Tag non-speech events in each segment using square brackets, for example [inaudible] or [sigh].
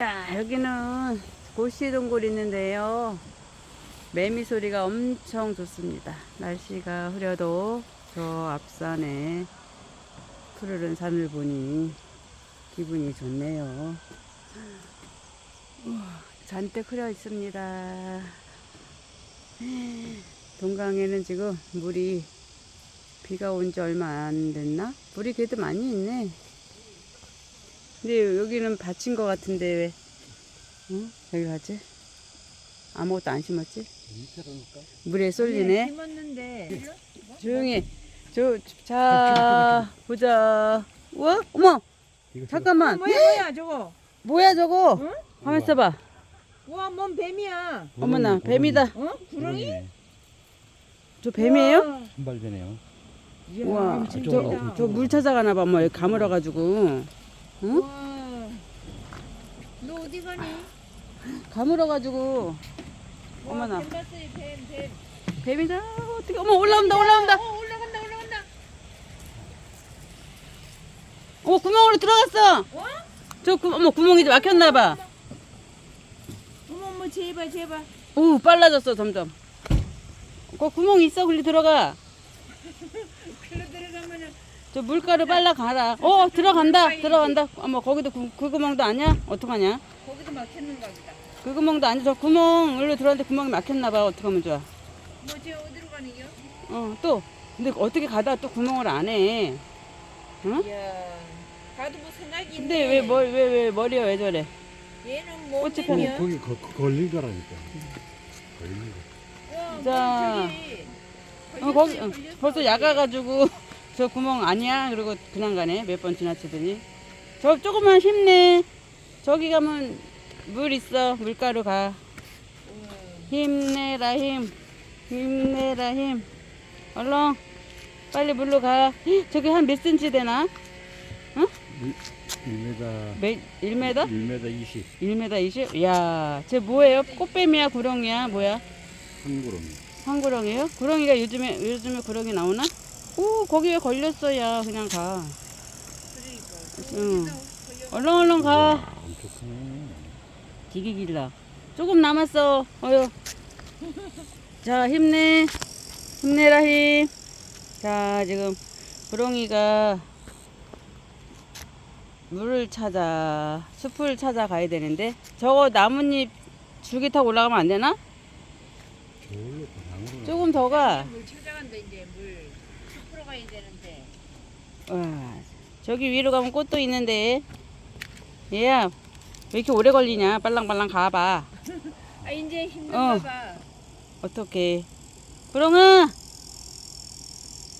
자, 여기는 고시동굴 있는데요. 매미 소리가 엄청 좋습니다. 날씨가 흐려도 저 앞산에 푸르른 산을 보니 기분이 좋네요. 잔뜩 흐려 있습니다. 동강에는 지금 물이 비가 온 지 얼마 안 됐나? 물이 그래도 많이 있네. 근데 여기는 밭인 것 같은데 왜? 응? 여기 가지? 아무것도 안 심었지? 물에 쏠리네. 심었는데 조용히. 저, 자, [laughs] 보자. 우와, 어머! 잠깐만. 뭐야 뭐야 저거 뭐야, 저거? 응? 가만 있어봐. 우와 뭔 뱀이야 어머나, 뱀이다. 어 구렁이 저 뱀이에요? 이야, 우와, 저, 크다. 저물 찾아가나 봐. 뭐, 여기 가물어가지고. 응? 우와. 너 어디 가니 가물어가지고. 와, 어머나. 뱀 봤어요 뱀 뱀 뱀이다. 어떻게, 어머, 올라온다, 올라온다. 어 올라간다 올라간다 어머, 구멍으로 들어갔어. 어? 저, 구, 어머, 구멍이 막혔나봐. 어머 어머 제발 제발 오, 빨라졌어, 점점. 그 구멍 있어, 글리 들어가. 저 물가루 빨라 가라. 어, 들어간다, 들어간다. 어머, 거기도 구, 그 구멍도 아니야? 어떡하냐? 거기도 막혔는가 보다 그 구멍도 아니야. 저 구멍, 일로 들어왔는데 구멍이 막혔나 봐. 어떡하면 좋아. 뭐지 어디로 가는겨 어, 또. 근데 어떻게 가다가 또 구멍을 안 해. 응? 이야 가도 뭐 생각이 있네 근데 왜, 뭘, 왜, 왜, 머리가 왜 저래? 얘는 뭐 꽃이 거기, 뱀이야 거기 거, 걸린 거라니까. 걸린 거. 우와, 자. 저기 어, 거기, 걸렸어요, 어, 걸렸어. 벌써 약아가지고 저 구멍 아니야? 그러고 그냥 가네. 몇 번 지나치더니. 저 조금만 힘내. 저기 가면 물 있어. 물가루 가. 힘내라 힘. 힘내라 힘. 얼렁. 빨리 물로 가. 헉, 저기 한 몇 센치 되나? 1m, 몇, 1m? 1m 20. 1m 20? 이야, 쟤 뭐예요? 꽃뱀이야? 구렁이야? 뭐야? 한 구름. 황구렁이에요? 구렁이가 요즘에, 요즘에 구렁이 나오나? 오, 거기 왜 걸렸어, 야. 그냥 가. 그러니까. 응. 얼렁 얼렁 가. 되게 길다. 조금 남았어. 어여. 자, 힘내. 힘내라, 힘. 자, 지금 구렁이가 물을 찾아, 숲을 찾아 가야 되는데, 저거 나뭇잎 줄기 타고 올라가면 안 되나? 조금 더 가. 물 찾아간다 이제 물. 가야 되는데. 와, 저기 위로 가면 꽃도 있는데. 얘야, 왜 이렇게 오래 걸리냐? 빨랑빨랑 가봐. [laughs] 아 이제 힘든가 어. 봐. 어떡해. 구렁아!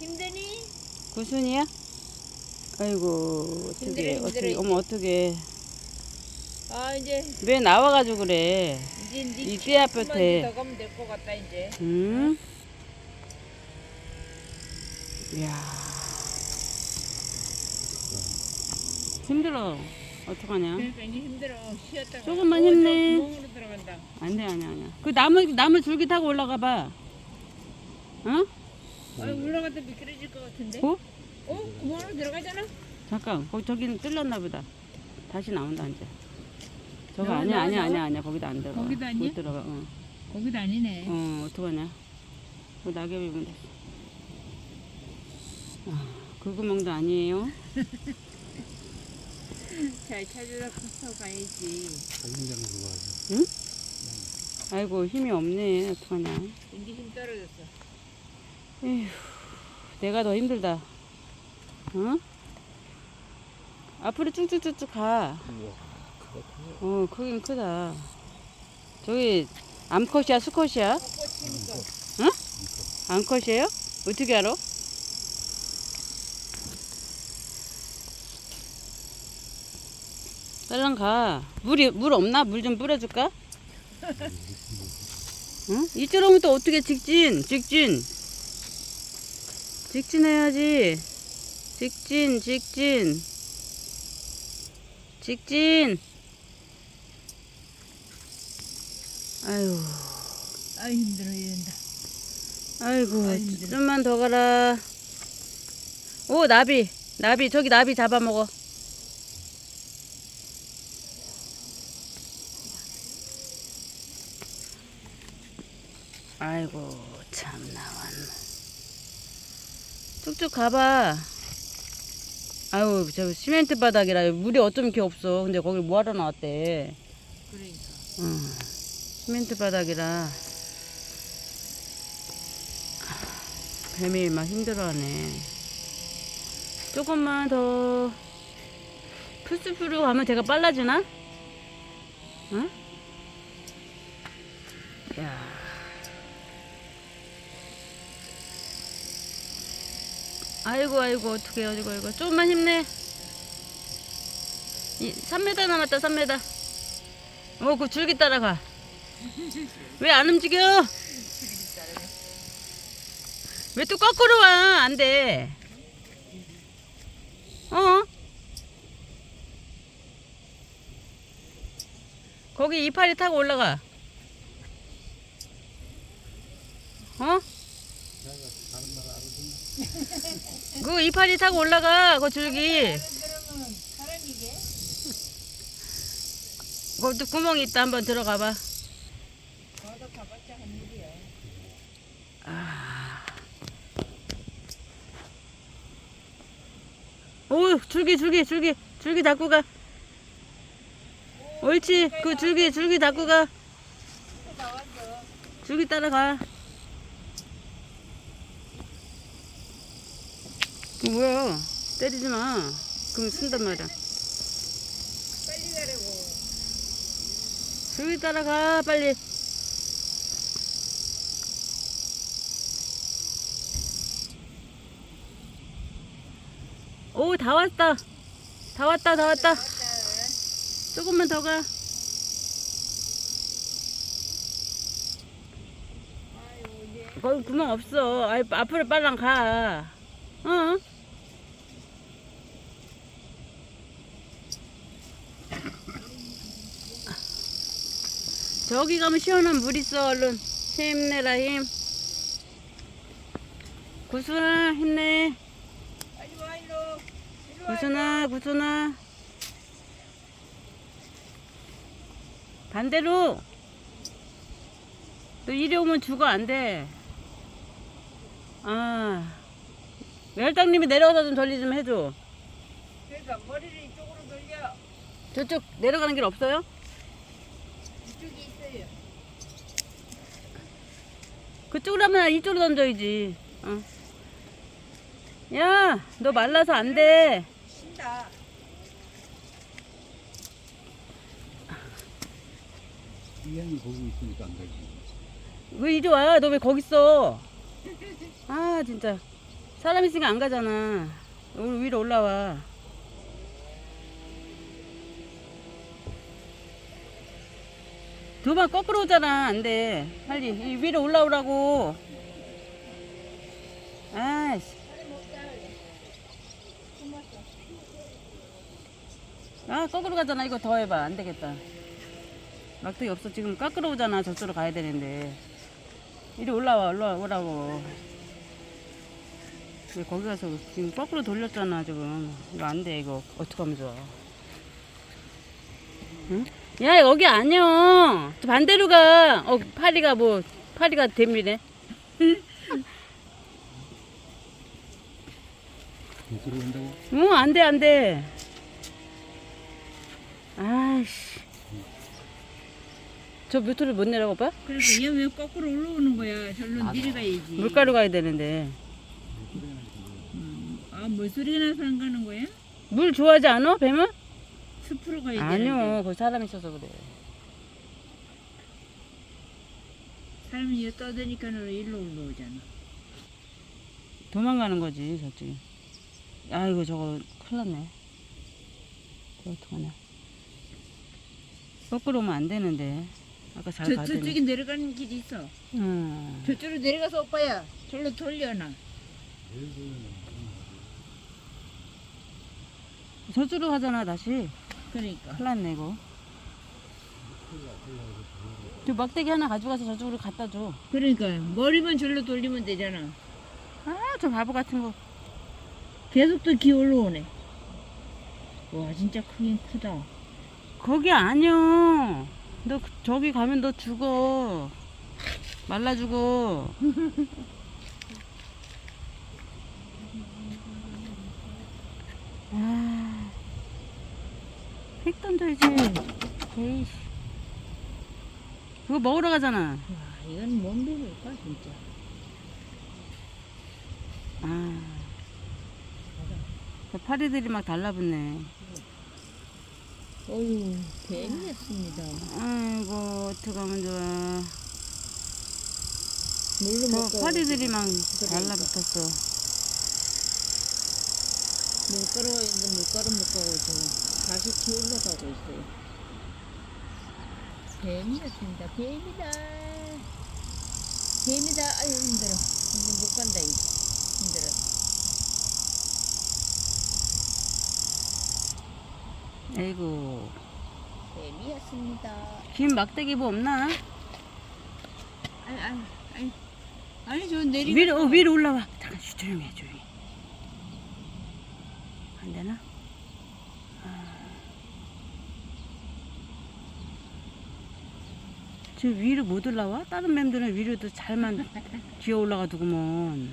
힘드니? 구순이야? 아이고 어떻게 힘들어, 어떻게. 어머 어떻게 아 이제 왜 나와가지고 그래? 이제 네 이때 앞에 더 가면 될 것 같다 이제. 응? 이야 힘들어 어떡하냐? 그러니까 이제 힘들어. 쉬었다가. 조금만 어, 저 힘내. 구멍으로 들어간다. 안돼 아니야 아니야. 그 나무 나무 줄기 타고 올라가 봐. 어? 아 올라가다 미끄러질 것 같은데. 어? 어 구멍으로 들어가잖아. 잠깐 거기 저기는 뚫렸나 보다. 다시 나온다 이제. 저거 나와, 아니야 나와, 아니야 나와? 아니야 아니야 거기도 안 들어가. 거기도 아니야? 못 들어가. 어. 거기도 아니네. 어, 어떡하냐. 그 돼. 아, 그 구멍도 아니에요. [laughs] 잘 찾으러 붙어 가야지. 사진 장소가 아주. 아이고, 힘이 없네. 어떡하냐. 이제 힘 떨어졌어. 에휴, 내가 더 힘들다. 어? 앞으로 쭉쭉쭉쭉 가. 우와, 크다, 크네. 어, 크긴 크다. 저기, 암컷이야, 수컷이야? 벚꽃이니까. 암컷이에요? 어떻게 알아? 빨랑 가. 물이, 물 없나? 물 좀 뿌려줄까? 응? 이쪽 오면 또 어떻게 직진? 직진. 직진해야지. 직진, 직진. 직진. 아유, 아 힘들어 이런다. 아이고, 힘들어. 좀만 더 가라. 오, 나비. 나비, 저기 나비 잡아먹어. 아이고 참 나왔네. 쭉쭉 가봐. 아유 저 시멘트 바닥이라 물이 어쩜 이렇게 없어. 근데 거기 뭐하러 나왔대. 그러니까. 응. 시멘트 바닥이라 뱀이 막 힘들어하네. 조금만 더 풀숲으로 가면 제가 빨라지나? 응? 야. 아이고 아이고 어떡해 아이고 아이고 조금만 힘내. 이 3m 남았다 3m. 어, 그 줄기 따라가. 왜 안 움직여? 왜 또 거꾸로 와? 안 돼. 어? 거기 이파리 타고 올라가. 어? [laughs] 그 이파리 타고 올라가. 그 줄기. 거기도 구멍이 있다. 한번 들어가 봐. 일이야. 오, 줄기, 줄기, 줄기, 줄기 닫고 가. 옳지, 그 줄기, 줄기 닫고 가. 줄기 따라가. 뭐야? 때리지 마. 그럼 쓴단 말이야. 빨리 가라고. 줄기 따라가, 빨리. 오, 다 왔다. 다 왔다, 다 왔다. 조금만 더 가. 거기 구멍 없어. 아이, 앞으로 빨랑 가. 어? 저기 가면 시원한 물 있어. 얼른 힘내라 힘. 구순아 힘내. 구순아 구순아. 반대로. 너 이리 오면 죽어 안 돼. 아. 멸당님이 내려가서 좀 전리 좀 해줘. 그러니까 머리를 이쪽으로 돌려. 저쪽 내려가는 길 없어요? 이쪽에 있어요. 그쪽으로 하면 이쪽으로 던져야지. 어. 야, 너 말라서 안 돼. 신다. 이 형이 거기 있으니까 안 되지. 왜 이리 와? 너 왜 거기 있어? 아, 진짜. 사람 있으니까 안 가잖아. 위로 올라와. 두 번 거꾸로 오잖아. 안 돼. 빨리 이 위로 올라오라고. 아이씨. 아, 거꾸로 가잖아. 이거 더 해봐. 안 되겠다. 막대기 없어. 지금 거꾸로 오잖아. 저쪽으로 가야 되는데. 이리 올라와, 올라와, 오라고. 왜 거기 가서 지금 거꾸로 돌렸잖아, 지금. 이거 안 돼, 이거. 어떡하면 좋아. 응? 야, 여기 아니야. 저 반대로 가. 어, 파리가 뭐, 파리가. 이쪽으로 온다고? 응, 안 돼, 안 돼. 아이씨. 저 뮤트를 못 내려가 봐? 그래서 얘왜 거꾸로 올라오는 거야? 절로 내려가야지. 물가로 가야 되는데. 아, 뭐 소리 나서 안 가는 거야? 물 좋아하지 않아, 뱀은? 숲으로 가야 되는데. 아니요, 거기 사람 있어서 그래. 사람이 이거 떠드니까는 일로 올라오잖아. 도망가는 거지, 저쪽에. 아이고, 저거 큰일 났네. 어떡하냐. 거꾸로 오면 안 되는데. 아까 잘 저. 저쪽에 내려가는 길이 있어. 음. 저쪽으로 내려가서 오빠야. 절로 돌려놔. 저쪽으로 가잖아, 다시. 그러니까. 큰일 났네, 이거. 저 막대기 하나 가져가서 저쪽으로 갖다 줘. 그러니까 머리만 절로 돌리면 되잖아. 아, 저 바보 같은 거. 계속 또 기 올라오네. 와 진짜 크긴 크다. 거기 아니야. 너 그- 저기 가면 너 죽어. 말라주고. [laughs] 아, 휙 던져야지. 에이씨. 그거 먹으러 가잖아. 와, 이건 뭔 비밀일까, 진짜. 아. 그 파리들이 막 달라붙네. 어휴, 뱀이었습니다. 아이고, 어떡하면 좋아. 물로 저 먹고. 파리들이 막. 달라붙었어. 물가루, 이제 물가루 먹고 다시 기울어가고 있어요. 뱀이었습니다. 뱀이다. 뱀이다. 아유, 힘들어. 이제 못 간다, 이제. 힘들어. 아이고. 뱀이었습니다. 긴 막대기 뭐 없나? 아니, 아니, 아니. 아니, 저 내리. 위로, 어, 위로 올라와. 잠깐, 쉬, 조용히 해, 조용히. 안 되나? 저 위로 못 올라와? 다른 뱀들은 위로도 잘만 기어 올라가더구먼.